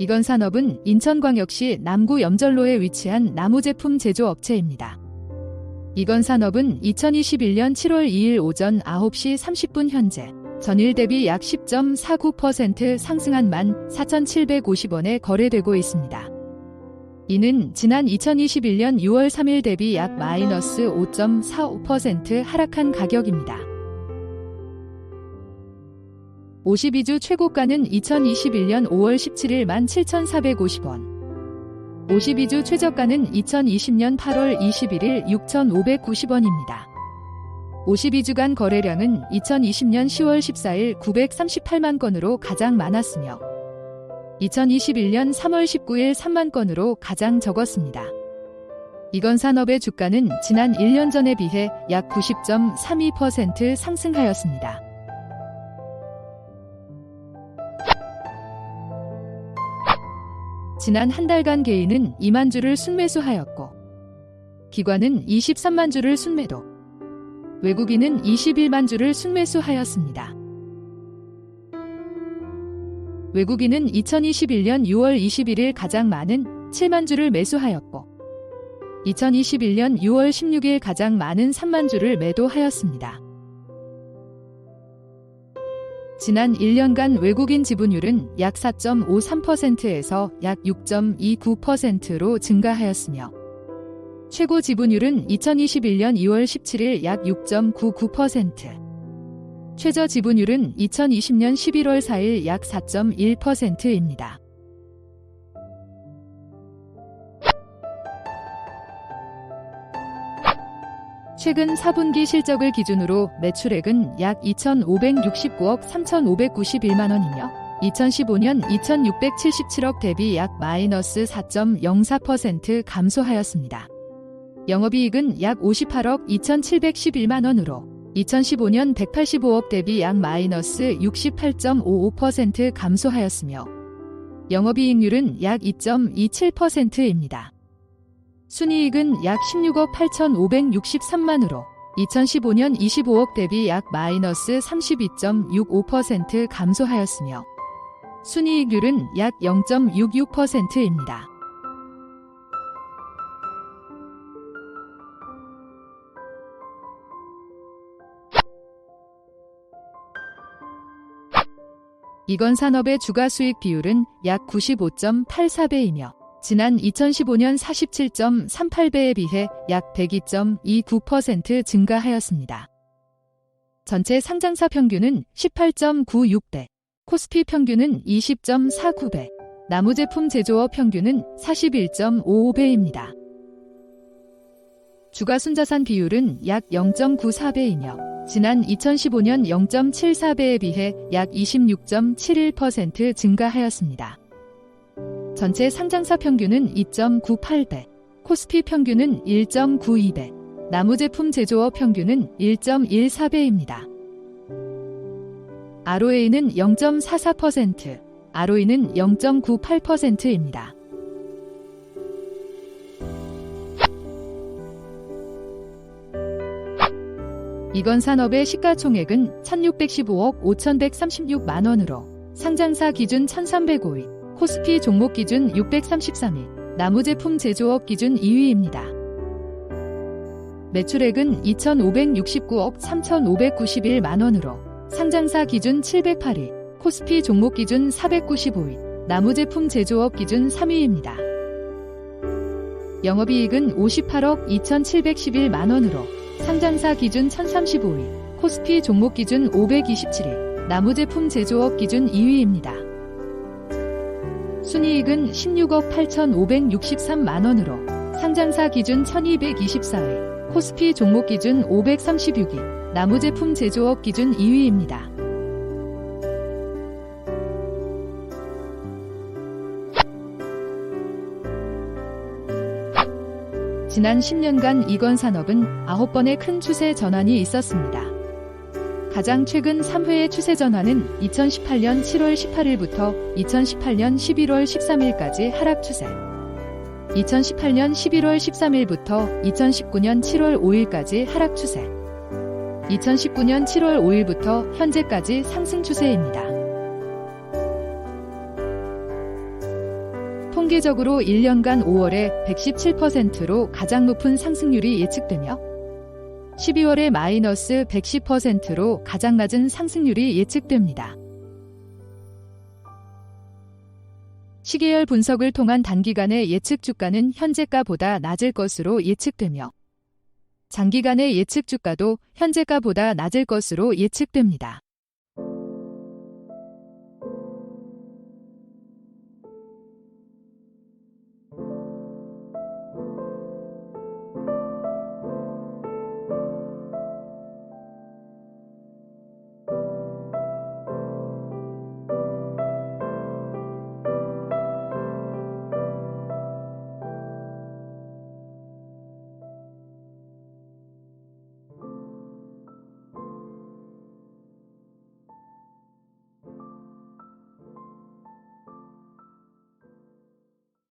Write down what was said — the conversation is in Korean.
이건 산업은 인천광역시 남구 염전로에 위치한 나무 제품 제조 업체입니다. 이건 산업은 2021년 7월 2일 오전 9시 30분 현재 전일 대비 약 10.49% 상승한 14,750원에 거래되고 있습니다. 이는 지난 2021년 6월 3일 대비 약 마이너스 5.45% 하락한 가격입니다. 52주 최고가는 2021년 5월 17일 17,450원. 52주 최저가는 2020년 8월 21일 6,590원입니다. 52주간 거래량은 2020년 10월 14일 938만 건으로 가장 많았으며 2021년 3월 19일 3만 건으로 가장 적었습니다. 이건 산업의 주가는 지난 1년 전에 비해 약 90.32% 상승하였습니다. 지난 한 달간 개인은 2만 주를 순매수하였고 기관은 23만 주를 순매도 외국인은 21만 주를 순매수하였습니다. 외국인은 2021년 6월 21일 가장 많은 7만 주를 매수하였고 2021년 6월 16일 가장 많은 3만 주를 매도하였습니다. 지난 1년간 외국인 지분율은 약 4.53%에서 약 6.29%로 증가하였으며 최고 지분율은 2021년 2월 17일 약 6.99%, 최저 지분율은 2020년 11월 4일 약 4.1%입니다. 최근 4분기 실적을 기준으로 매출액은 약 2,569억 3,591만 원이며 2015년 2,677억 대비 약 마이너스 4.04% 감소하였습니다. 영업이익은 약 58억 2,711만 원으로 2015년 185억 대비 약 마이너스 68.55% 감소하였으며 영업이익률은 약 2.27%입니다. 순이익은 약 16억 8,563만으로 2015년 25억 대비 약 마이너스 32.65% 감소하였으며 순이익률은 약 0.66%입니다. 이건 산업의 주가 수익 비율은 약 95.84배이며 지난 2015년 47.38배에 비해 약 102.29% 증가하였습니다. 전체 상장사 평균은 18.96배, 코스피 평균은 20.49배, 나무제품 제조업 평균은 41.55배입니다. 주가 순자산 비율은 약 0.94배이며 지난 2015년 0.74배에 비해 약 26.71% 증가하였습니다. 전체 상장사 평균은 2.98배, 코스피 평균은 1.92배, 나무 제품 제조업 평균은 1.14배입니다. ROA는 0.44%, ROE는 0.98%입니다. 이건 산업의 시가총액은 1615억 5136만 원으로 상장사 기준 1305위, 코스피 종목 기준 633위, 나무 제품 제조업 기준 2위입니다. 매출액은 2,569억 3,591만 원으로 상장사 기준 708위, 코스피 종목 기준 495위, 나무 제품 제조업 기준 3위입니다. 영업이익은 58억 2,711만 원으로 상장사 기준 1035위, 코스피 종목 기준 527위, 나무 제품 제조업 기준 2위입니다. 순이익은 16억 8,563만 원으로 상장사 기준 1224위, 코스피 종목 기준 536위, 나무제품 제조업 기준 2위입니다. 지난 10년간 이건 산업은 9번의 큰 추세 전환이 있었습니다. 가장 최근 3회의 추세 전환은 2018년 7월 18일부터 2018년 11월 13일까지 하락 추세, 2018년 11월 13일부터 2019년 7월 5일까지 하락 추세, 2019년 7월 5일부터 현재까지 상승 추세입니다. 통계적으로 1년간 5월에 117%로 가장 높은 상승률이 예측되며 12월에 마이너스 110%로 가장 낮은 상승률이 예측됩니다. 시계열 분석을 통한 단기간의 예측 주가는 현재가보다 낮을 것으로 예측되며 장기간의 예측 주가도 현재가보다 낮을 것으로 예측됩니다.